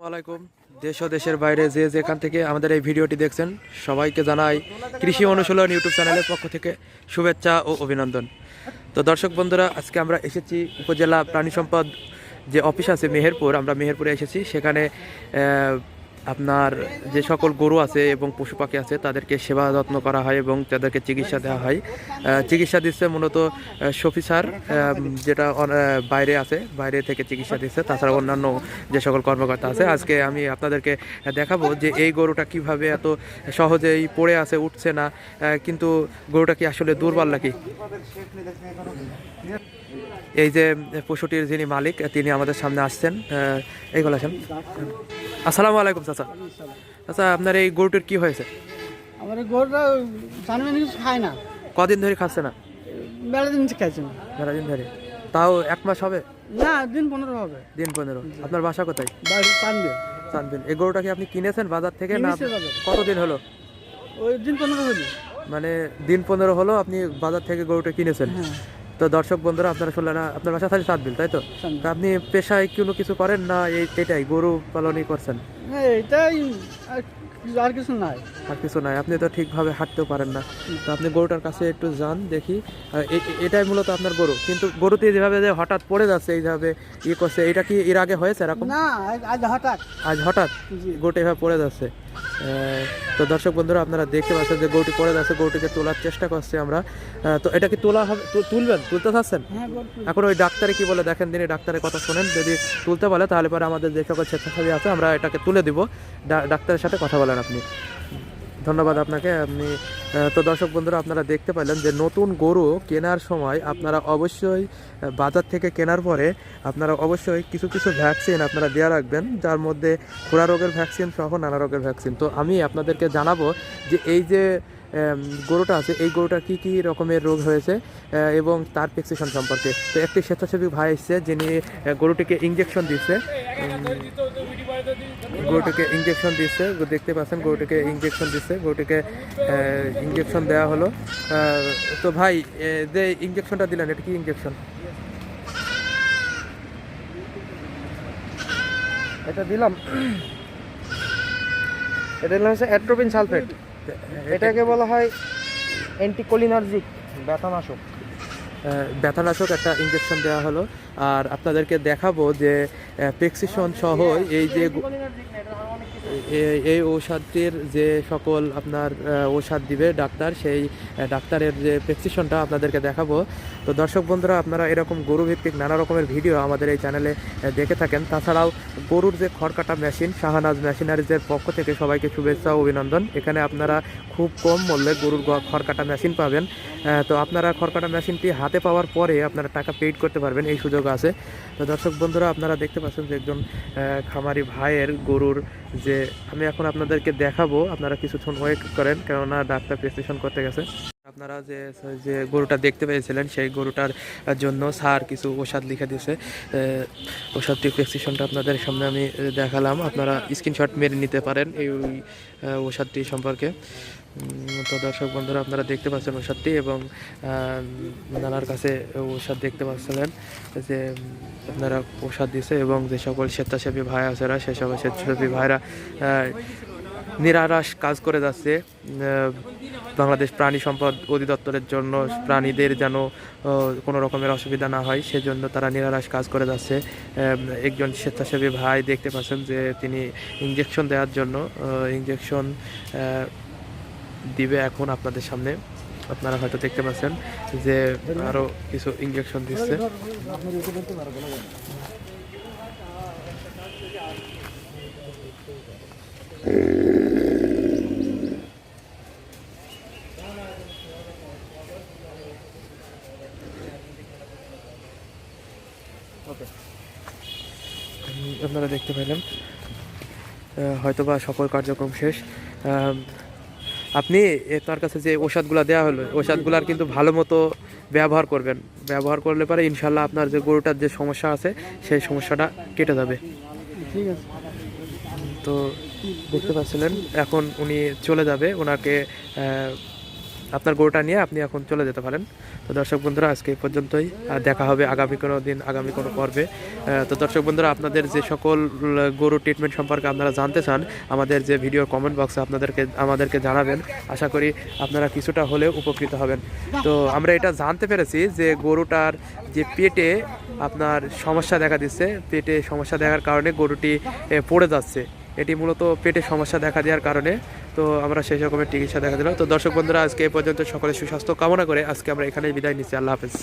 আসসালামাইকুম দেশ ও দেশের বাইরে যে যেখান থেকে আমাদের এই ভিডিওটি দেখছেন, সবাইকে জানাই কৃষি অনুশীলন ইউটিউব চ্যানেলের পক্ষ থেকে শুভেচ্ছা ও অভিনন্দন। তো দর্শক বন্ধুরা, আজকে আমরা এসেছি উপজেলা প্রাণী সম্পদ যে অফিস আছে মেহেরপুর, আমরা মেহেরপুরে এসেছি। সেখানে আপনার যে সকল গরু আছে এবং পশু পাখি আছে, তাদেরকে সেবা যত্ন করা হয় এবং তাদেরকে চিকিৎসা দেওয়া হয়। চিকিৎসা দিচ্ছে মূলত শফি স্যার যেটা বাইরে আছে, বাইরে থেকে চিকিৎসা দিচ্ছে। তাছাড়া অন্যান্য যে সকল কর্মকর্তা আছে, আজকে আমি আপনাদেরকে দেখাবো যে এই গরুটা কীভাবে এত সহজেই পড়ে আছে, উঠছে না। কিন্তু গরুটা কি আসলে দুর্বল নাকি? এই যে পশুটির যিনি মালিক তিনি আমাদের সামনে আসছেন। এইগুলো আছেন আসসালামু আলাইকুম চাচা। আচ্ছা আপনার এই গরুটির কি হয়েছে? আমার গরুটা জানবেন কিছু খায় না। কদিন ধরে খাচ্ছে না? বেড়া দিন খাইছে না। সারাদিন ধরে। তাও এক মাস হবে? না দিন পনেরো হবে। দিন পনেরো। আপনার বাসা কোথায়? বাড়ি চানবে চানবেন এই গরুটা কি আপনি কিনেছেন বাজার থেকে না কতদিন হলো? ওই দিন পনেরো হলো। মানে দিন পনেরো হলো আপনি বাজার থেকে গরুটা কিনেছেন। হ্যাঁ। তো দর্শক বন্ধুরা আপনারা শুনলেন না আপনার বাসা তাহলে সাত বিল তাই তো? আপনি পেশায় কোনো কিছু করেন না এই এটাই গরু পালনই করছেন? হ্যাঁ এটাই আর কিছু- নাই। আর কিছু নাই আপনি তো ঠিকভাবে হাঁটতেও পারেন না। তো আপনি গরুটার কাছে একটু যান দেখি। এটাই মূলত আপনার গরু। কিন্তু গরুতে যেভাবে যে হঠাৎ পড়ে যাচ্ছে এইভাবে ই করছে এটা কি এর আগে হয়েছে এরকম? না আজ- হঠাৎ। আজ হঠাৎ? গরুটা এভাবে পড়ে যাচ্ছে। তো দর্শক বন্ধুরা আপনারা দেখতে পাচ্ছেন যে গরুটি পড়ে যাচ্ছে গরুটিকে তোলার চেষ্টা করছি আমরা। তো এটা কি তোলা হবে? তুলবেন? তুলতে চাচ্ছেন? হ্যাঁ এখন ওই ডাক্তারে কি বলে দেখেন তিনি ডাক্তারের কথা শোনেন যদি তুলতে বলে তাহলে পরে আমাদের যে সকল স্বেচ্ছাসেবী আছে আমরা এটাকে তুলে দিব। ডা- ডাক্তারের সাথে কথা বলেন আপনি। ধন্যবাদ আপনাকে। আপনি তো দর্শক বন্ধুরা, আপনারা দেখতে পাইলেন যে নতুন গরু কেনার সময় আপনারা অবশ্যই বাজার থেকে কেনার পরে আপনারা অবশ্যই কিছু কিছু ভ্যাকসিন আপনারা দেওয়া রাখবেন, যার মধ্যে খোড়া রোগের ভ্যাকসিন সহ নানা রোগের ভ্যাকসিন তো আমি আপনাদেরকে জানাব যে এই যে গরুটা আছে। এই গরুটার কি কি রকমের রোগ হয়েছে এবং তার প্রেসক্রিপশন সম্পর্কে। তো একটি স্বেচ্ছাসেবী ভাই এসছে, যিনি গরুটিকে ইঞ্জেকশন দিচ্ছে গরুটিকে ইঞ্জেকশন দিচ্ছে দেখতে পাচ্ছেন, গরুটিকে ইঞ্জেকশন দিচ্ছে গরুটিকে ইঞ্জেকশন দেওয়া হলো। তো ভাই যে ইঞ্জেকশনটা দিলেন, এটা কি ইঞ্জেকশন এটা দিলাম। এটা দিলাম হচ্ছে অ্যাট্রোপিন সালফেট এটাকে বলা হয় অ্যান্টিকোলিনার্জিক ব্যথানাশক। ব্যথানাশক একটা ইঞ্জেকশন দেওয়া হলো। আর আপনাদেরকে দেখাবো যে প্রেসক্রিপশন সহ এই যে এই ঔষধটির যে সকল আপনার ঔষধ দিবে ডাক্তার, সেই ডাক্তারের যে প্রেসক্রিপশনটা আপনাদেরকে দেখাবো। তো দর্শক বন্ধুরা, আপনারা এরকম গরু ভিত্তিক নানা রকমের ভিডিও আমাদের এই চ্যানেলে দেখে থাকেন। তাছাড়াও গরুর যে খড়কাটা মেশিন, শাহানাজ মেশিনারিজের পক্ষ থেকে সবাইকে শুভেচ্ছা ও অভিনন্দন। এখানে আপনারা খুব কম মূল্যে গরুর খড়কাটা মেশিন পাবেন। তো আপনারা খড়কাটা মেশিনটি হাতে পাওয়ার পরে আপনারা টাকা পেইড করতে পারবেন। এই সুযোগ আছে। তো দর্শক বন্ধুরা, আপনারা দেখতে পাচ্ছেন যে একজন খামারি ভাইয়ের গরুর যে, আমি এখন আপনাদেরকে দেখাবো, আপনারা কিছুক্ষণ ওয়েট করেন, কেননা ডাক্তার প্রেসক্রিপশন করতে গেছে। আপনারা যে যে গরুটা দেখতে পেয়েছিলেন সেই গরুটার জন্য স্যার কিছু ওষুধ লিখে দিয়েছে। ওষুধটির প্রেসক্রিপশনটা আপনাদের সামনে আমি দেখালাম। আপনারা স্ক্রিনশট মেরে নিতে পারেন এই আহ, ওষুধটি সম্পর্কে। তো দর্শক বন্ধুরা আপনারা দেখতে পাচ্ছেন ওষুধটি এবং নানার কাছে ওষুধ দেখতে পাচ্ছিলেন যে আপনারা ওষুধ দিছে এবং যে সকল স্বেচ্ছাসেবী ভাই আছেরা সেই সকল স্বেচ্ছাসেবী ভাইরা নিরারাস কাজ করে যাচ্ছে বাংলাদেশ প্রাণী সম্পদ অধিদপ্তরের জন্য প্রাণীদের যেন কোনো রকমের অসুবিধা না হয় সেজন্য তারা নিরারাস কাজ করে যাচ্ছে। একজন স্বেচ্ছাসেবী ভাই দেখতে পাচ্ছেন যে তিনি ইঞ্জেকশন দেওয়ার জন্য ইঞ্জেকশন দিবে এখন আপনাদের সামনে। আপনারা হয়তো দেখতে পাচ্ছেন যে আরও কিছু ইঞ্জেকশন দিচ্ছে। উম, আপনারা দেখতে পেলেন। হয়তো বা সকল কার্যক্রম শেষ। আপনি তার কাছে যে ওষুধগুলো দেওয়া হলো ওষুধগুলার কিন্তু ভালো মতো ব্যবহার করবেন। ব্যবহার করলে পরে ইনশাল্লাহ আপনার যে গরুটার যে সমস্যা আছে সেই সমস্যাটা কেটে যাবে। ঠিক আছে। তো দেখতে পাচ্ছিলেন এখন উনি চলে যাবে। ওনাকে আপনার গরুটা নিয়ে আপনি এখন চলে যেতে পারেন। তো দর্শক বন্ধুরা, আজকে এই পর্যন্তই। দেখা হবে আগামী কোনো দিন, আগামী কোনো পর্বে। তো দর্শক বন্ধুরা, আপনাদের যে সকল গরু ট্রিটমেন্ট সম্পর্কে আপনারা জানতে চান, আমাদের যে ভিডিও কমেন্ট বক্সে আপনাদেরকে, আমাদেরকে জানাবেন। আশা করি আপনারা কিছুটা হলেও উপকৃত হবেন। তো আমরা এটা জানতে পেরেছি যে গরুটার যে পেটে আপনার সমস্যা দেখা দিচ্ছে। পেটে সমস্যা দেখার কারণে গরুটি পড়ে যাচ্ছে। এটি মূলত পেটে সমস্যা দেখা দেওয়ার কারণে তো আমরা সেই রকমের চিকিৎসা দেখা দিলাম তো দর্শক বন্ধুরা, আজকে এই পর্যন্ত সকলের সুস্বাস্থ্য কামনা করে আজকে আমরা এখানেই বিদায় নিচ্ছি। আল্লাহ হাফেজ।